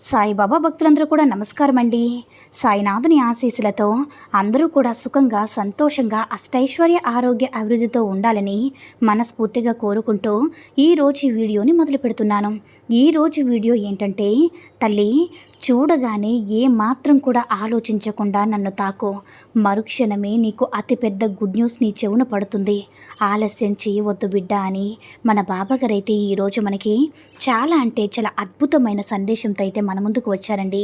సాయిబాబా భక్తులందరూ కూడా నమస్కారం అండి సాయినాథుని ఆశీస్సులతో అందరూ కూడా సుఖంగా సంతోషంగా అష్టైశ్వర్య ఆరోగ్య అభివృద్ధితో ఉండాలని మనస్ఫూర్తిగా కోరుకుంటూ ఈరోజు వీడియోని మొదలు పెడుతున్నాను. ఈరోజు వీడియో ఏంటంటే తల్లి చూడగానే ఏ మాత్రం కూడా ఆలోచించకుండా నన్ను తాకు. మరుక్షణమే నీకు అతిపెద్ద గుడ్ న్యూస్ నీ చెవున పడుతుంది. ఆలస్యం చేయవద్దు బిడ్డ అని మన బాబాగారైతే ఈరోజు మనకి చాలా అంటే చాలా అద్భుతమైన సందేశంతో అయితే మన ముందుకు వచ్చారండి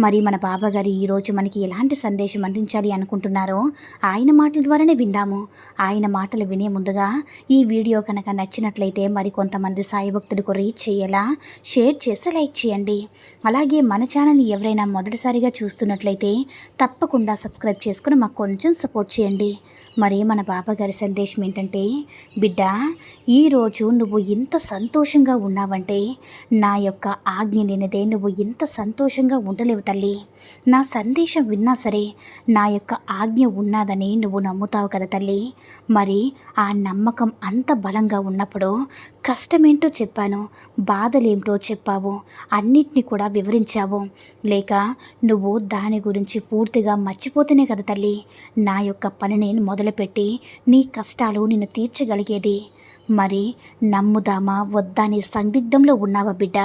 మరి మన బాబాగారు ఈరోజు మనకి ఎలాంటి సందేశం అందించాలి అనుకుంటున్నారో ఆయన మాటల ద్వారానే విందాము. ఆయన మాటలు వినే ముందుగా ఈ వీడియో కనుక నచ్చినట్లయితే మరి కొంతమంది సాయి భక్తులకు రీచ్ చేయేలా షేర్ చేసి లైక్ చేయండి. అలాగే మన ఛానల్ని ఎవరైనా మొదటిసారిగా చూస్తున్నట్లయితే తప్పకుండా సబ్స్క్రైబ్ చేసుకుని మాకు కొంచెం సపోర్ట్ చేయండి. మరి మన బాబాగారి సందేశం ఏంటంటే బిడ్డ ఈరోజు నువ్వు ఇంత సంతోషంగా ఉన్నావంటే నా యొక్క ఆజ్ఞ లేనిదే నువ్వు ఇంత సంతోషంగా ఉండలేవు తల్లి. నా సందేశం విన్నా సరే నా యొక్క ఆజ్ఞ ఉన్నదని నువ్వు నమ్ముతావు కదా తల్లి. మరి ఆ నమ్మకం అంత బలంగా ఉన్నప్పుడు కష్టమేంటో చెప్పాను బాధలేమిటో చెప్పావు అన్నిటినీ కూడా వివరించావు. లేక నువ్వు దాని గురించి పూర్తిగా మర్చిపోతేనే కదా తల్లి నా యొక్క పని నేను మొదలుపెట్టి నీ కష్టాలు నిన్ను తీర్చగలిగేది. మరి నమ్ముదామా? వద్దా అనే సందిగ్ధంలో ఉన్నావా బిడ్డ?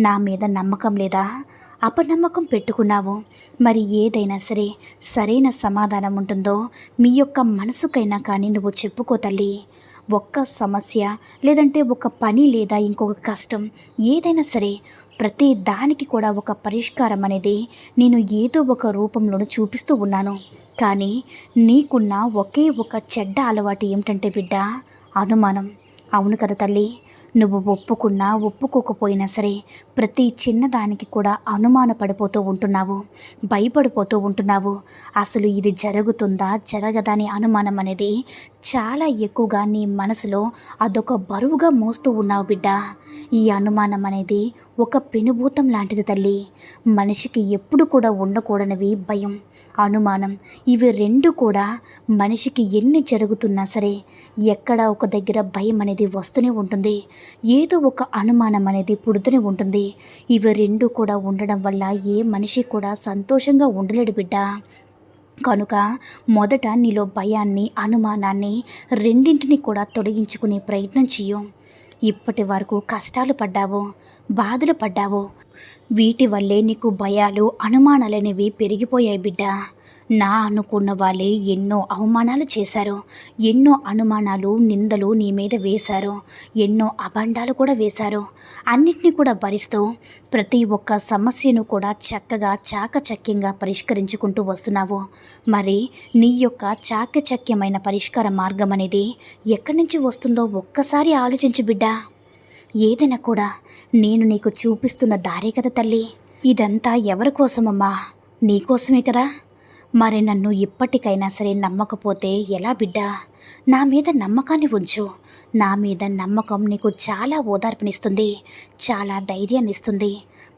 నా మీద నమ్మకం లేదా? అపనమ్మకం పెట్టుకున్నావు. మరి ఏదైనా సరే సరైన సమాధానం ఉంటుందో మీ యొక్క మనసుకైనా కానీ నువ్వు చెప్పుకో తల్లి. ఒక్క సమస్య లేదంటే ఒక పని లేదా ఇంకొక కష్టం ఏదైనా సరే ప్రతి దానికి కూడా ఒక పరిష్కారం అనేది నేను ఏదో ఒక రూపంలోనూ చూపిస్తూ ఉన్నాను. కానీ నీకున్న ఒకే ఒక చెడ్డ అలవాటు ఏమిటంటే బిడ్డ అనుమానం. అవును కదా తల్లి నువ్వు ఒప్పుకున్నా ఒప్పుకోకపోయినా సరే ప్రతి చిన్నదానికి కూడా అనుమాన పడిపోతూ ఉంటున్నావు భయపడిపోతూ ఉంటున్నావు. అసలు ఇది జరుగుతుందా జరగదని అనుమానం అనేది చాలా ఎక్కువగా నీ మనసులో అదొక బరువుగా మోస్తూ ఉన్నావు బిడ్డ. ఈ అనుమానం అనేది ఒక పెనుభూతం లాంటిది తల్లి. మనిషికి ఎప్పుడు కూడా ఉండకూడనివి భయం అనుమానం ఇవి రెండు కూడా మనిషికి ఎన్ని జరుగుతున్నా సరే ఎక్కడ ఒక దగ్గర భయం అనేది వస్తూనే ఉంటుంది. ఏదో ఒక అనుమానం అనేది పుడుతూనే ఉంటుంది. ఇవి రెండు కూడా ఉండడం వల్ల ఏ మనిషి కూడా సంతోషంగా ఉండలేడు బిడ్డ. కనుక మొదట నీలో భయాన్ని అనుమానాన్ని రెండింటిని కూడా తొలగించుకునే ప్రయత్నం చెయ్యు. ఇప్పటి వరకు కష్టాలు పడ్డావు బాధలు పడ్డావు. వీటి వల్లే నీకు భయాలు అనుమానాలనేవి పెరిగిపోయాయి బిడ్డ. నా అనుకున్న వాళ్ళే ఎన్నో అవమానాలు చేశారు ఎన్నో అనుమానాలు నిందలు నీ మీద వేశారు ఎన్నో అభండాలు కూడా వేశారు అన్నిటినీ కూడా భరిస్తూ ప్రతి ఒక్క సమస్యను కూడా చక్కగా చాకచక్యంగా పరిష్కరించుకుంటూ వస్తున్నావు. మరి నీ యొక్క చాకచక్యమైన పరిష్కార మార్గం అనేది ఎక్కడి నుంచి వస్తుందో ఒక్కసారి ఆలోచించు బిడ్డా. ఏదైనా కూడా నేను నీకు చూపిస్తున్న దారే కదా తల్లి. ఇదంతా ఎవరి కోసమమ్మా? నీకోసమే కదా? మరి నన్ను ఇప్పటికైనా సరే నమ్మకపోతే ఎలా బిడ్డా? నా మీద నమ్మకాన్ని ఉంచు. నా మీద నమ్మకం నీకు చాలా ఓదార్పునిస్తుంది చాలా ధైర్యాన్ని ఇస్తుంది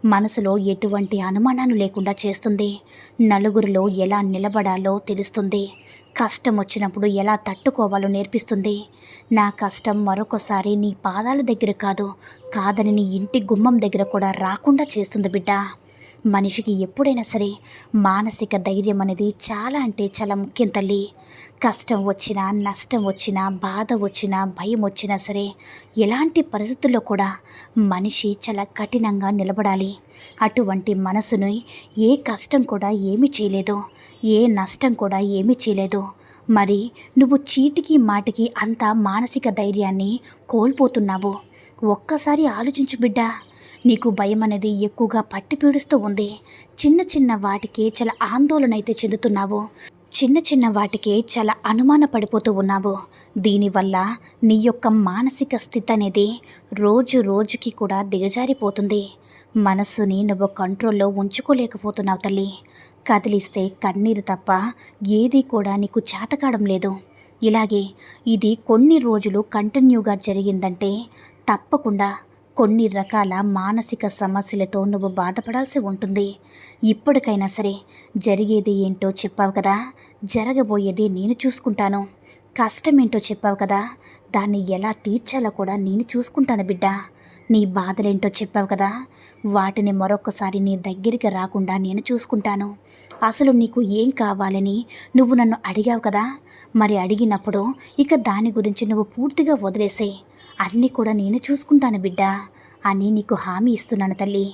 మనసులో ఎటువంటి అనుమానాలు లేకుండా చేస్తుంది. నలుగురిలో ఎలా నిలబడాలో తెలుస్తుంది. కష్టం వచ్చినప్పుడు ఎలా తట్టుకోవాలో నేర్పిస్తుంది. నా కష్టం మరొకసారి నీ పాదాల దగ్గర కాదు కాదని నీ ఇంటి గుమ్మం దగ్గర కూడా రాకుండా చేస్తుంది బిడ్డ. మనిషికి ఎప్పుడైనా సరే మానసిక ధైర్యం అనేది చాలా అంటే చాలా ముఖ్యం తల్లి. కష్టం వచ్చినా నష్టం వచ్చినా బాధ వచ్చినా భయం వచ్చినా సరే ఎలాంటి పరిస్థితుల్లో కూడా మనిషి చాలా కఠినంగా నిలబడాలి. అటువంటి మనసును ఏ కష్టం కూడా ఏమీ చేయలేదు. ఏ నష్టం కూడా ఏమీ చేయలేదు. మరి నువ్వు చీటికి మాటికి అంత మానసిక ధైర్యాన్ని కోల్పోతున్నావు. ఒక్కసారి ఆలోచించు బిడ్డా. నీకు భయం అనేది ఎక్కువగా పట్టిపీడుస్తూ ఉంది. చిన్న చిన్న వాటికే చాలా ఆందోళన అయితే చెందుతున్నావు. చిన్న చిన్న వాటికే చాలా అనుమాన పడిపోతూ ఉన్నావు. దీనివల్ల నీ యొక్క మానసిక స్థితి అనేది రోజు రోజుకి కూడా దిగజారిపోతుంది. మనస్సుని నువ్వు కంట్రోల్లో ఉంచుకోలేకపోతున్నావు తల్లి. కదిలిస్తే కన్నీరు తప్ప ఏది కూడా నీకు చేతకాడం లేదు. ఇలాగే ఇది కొన్ని రోజులు కంటిన్యూగా జరిగిందంటే తప్పకుండా కొన్ని రకాల మానసిక సమస్యలతో నువ్వు బాధపడాల్సి ఉంటుంది. ఇప్పటికైనా సరే జరిగేది ఏంటో చెప్పావు కదా? జరగబోయేది నేను చూసుకుంటాను. కష్టమేంటో చెప్పావు కదా? దాన్ని ఎలా తీర్చాలో కూడా నేను చూసుకుంటాను బిడ్డ. నీ బాధలేంటో చెప్పావు కదా? వాటిని మరొకసారి నీ దగ్గరికి రాకుండా నేను చూసుకుంటాను. అసలు నీకు ఏం కావాలని నువ్వు నన్ను అడిగావు కదా? మరి అడిగినప్పుడు ఇక దాని గురించి నువ్వు పూర్తిగా వదిలేసే అన్నీ కూడా నేను చూసుకుంటాను బిడ్డ. అని నీకు హామీ ఇస్తున్నాను తల్లి.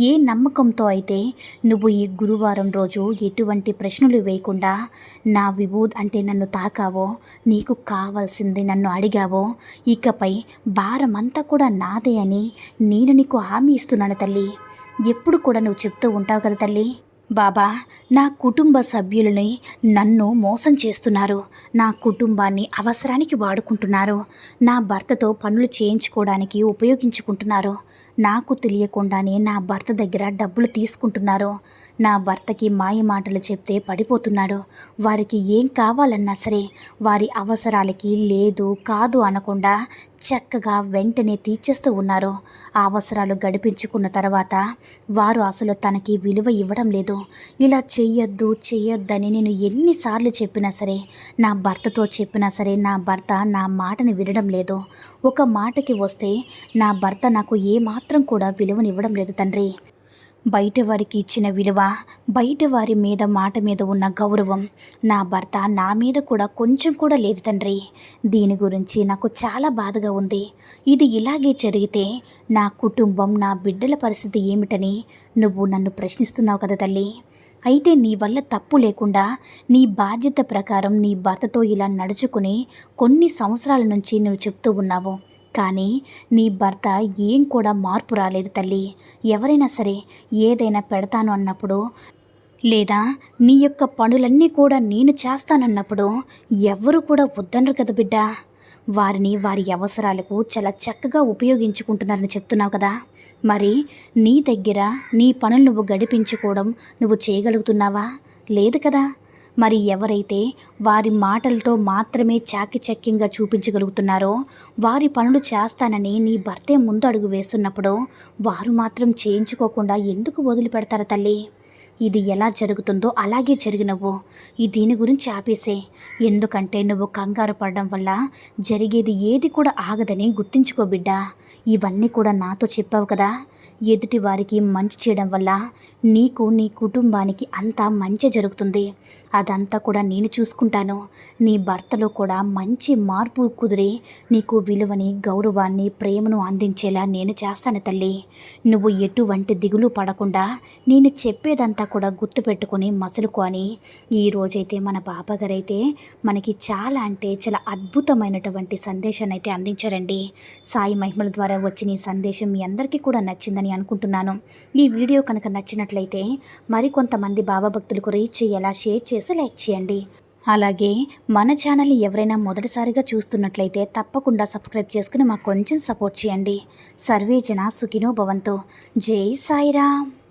ఏ నమ్మకంతో అయితే నువ్వు ఈ గురువారం రోజు ఎటువంటి ప్రశ్నలు వేయకుండా నా విభూద్ అంటే నన్ను తాకావో నీకు కావాల్సింది నన్ను అడిగావో ఇకపై భారమంతా కూడా నాదే అని నేను నీకు హామీ ఇస్తున్నాను తల్లి. ఎప్పుడు కూడా నువ్వు చెప్తూ ఉంటావు కదా తల్లి. బాబా నా కుటుంబ సభ్యులని నన్ను మోసం చేస్తున్నారు. నా కుటుంబాన్ని అవసరానికి వాడుకుంటున్నారు. నా భర్తతో పనులు చేయించుకోవడానికి ఉపయోగించుకుంటున్నారు. నాకు తెలియకుండానే నా భర్త దగ్గర డబ్బులు తీసుకుంటున్నారు. నా భర్తకి మాయ మాటలు చెప్తే పడిపోతున్నాడు. వారికి ఏం కావాలన్నా సరే వారి అవసరాలకి లేదు కాదు అనకుండా చక్కగా వెంటనే తీర్చేస్తూ ఉన్నారు. ఆ అవసరాలు గడిపించుకున్న తర్వాత వారు అసలు తనకి విలువ ఇవ్వడం లేదు. ఇలా చెయ్యొద్దు చెయ్యొద్దని నేను ఎన్నిసార్లు చెప్పినా సరే నా భర్తతో చెప్పినా సరే నా భర్త నా మాటని వినడం లేదు. ఒక మాటకి వస్తే నా భర్త నాకు ఏమాత్రం మాత్రం కూడా విలువనివ్వడం లేదు తండ్రి. బయట వారికి ఇచ్చిన విలువ బయట వారి మీద మాట మీద ఉన్న గౌరవం నా భర్త నా మీద కూడా కొంచెం కూడా లేదు తండ్రి. దీని గురించి నాకు చాలా బాధగా ఉంది. ఇది ఇలాగే జరిగితే నా కుటుంబం నా బిడ్డల పరిస్థితి ఏమిటని నువ్వు నన్ను ప్రశ్నిస్తున్నావు కదా తల్లి. అయితే నీ వల్ల తప్పు లేకుండా నీ బాధ్యత ప్రకారం నీ భర్తతో ఇలా నడుచుకుని కొన్ని సంవత్సరాల నుంచి నువ్వు చెప్తూ ఉన్నావు. కానీ నీ భర్త ఏం కూడా మార్పు రాలేదు తల్లి. ఎవరైనా సరే ఏదైనా పెడతాను అన్నప్పుడు లేదా నీ యొక్క పనులన్నీ కూడా నేను చేస్తానన్నప్పుడు ఎవ్వరూ కూడా వద్దనరు కదా బిడ్డ. వారిని వారి అవసరాలకు చాలా చక్కగా ఉపయోగించుకుంటున్నారని చెప్తున్నావు కదా. మరి నీ దగ్గర నీ పనులు నువ్వు గడిపించుకోవడం నువ్వు చేయగలుగుతున్నావా? లేదు కదా. మరి ఎవరైతే వారి మాటలతో మాత్రమే చాకిచక్యంగా చూపించగలుగుతున్నారో వారి పనులు చేస్తానని నీ భర్తే ముందు అడుగు వేస్తున్నప్పుడు వారు మాత్రం చేయించుకోకుండా ఎందుకు వదిలిపెడతారు తల్లి? ఇది ఎలా జరుగుతుందో అలాగే జరిగినవు ఈ దీని గురించి ఆపేసే. ఎందుకంటే నువ్వు కంగారు పడడం వల్ల జరిగేది ఏది కూడా ఆగదని గుర్తించుకో బిడ్డ. ఇవన్నీ కూడా నాతో చెప్పావు కదా. ఎదుటి వారికి మంచి చేయడం వల్ల నీకు నీ కుటుంబానికి అంతా మంచి జరుగుతుంది. అదంతా కూడా నేను చూసుకుంటాను. నీ భర్తలో కూడా మంచి మార్పు కుదిరి నీకు విలువని గౌరవాన్ని ప్రేమను అందించేలా నేను చేస్తాను తల్లి. నువ్వు ఎటువంటి దిగులు పడకుండా నేను చెప్పేదంతా కూడా గుర్తుపెట్టుకొని మసలుకొని ఈ రోజైతే మన బాబాగారైతే మనకి చాలా అంటే చాలా అద్భుతమైనటువంటి సందేశాన్ని అయితే అందించారండి. సాయి మహిమల ద్వారా వచ్చిన ఈ సందేశం మీ అందరికీ కూడా నచ్చిందని అనుకుంటున్నాను. ఈ వీడియో కనుక నచ్చినట్లయితే మరికొంతమంది బాబా భక్తులకు రీచ్ చేయేలా షేర్ చేసి లైక్ చేయండి. అలాగే మన ఛానల్ని ఎవరైనా మొదటిసారిగా చూస్తున్నట్లయితే తప్పకుండా సబ్స్క్రైబ్ చేసుకుని మాకు కొంచెం సపోర్ట్ చేయండి. సర్వే జన సుఖినో భవంతో. జై సాయిరామ్.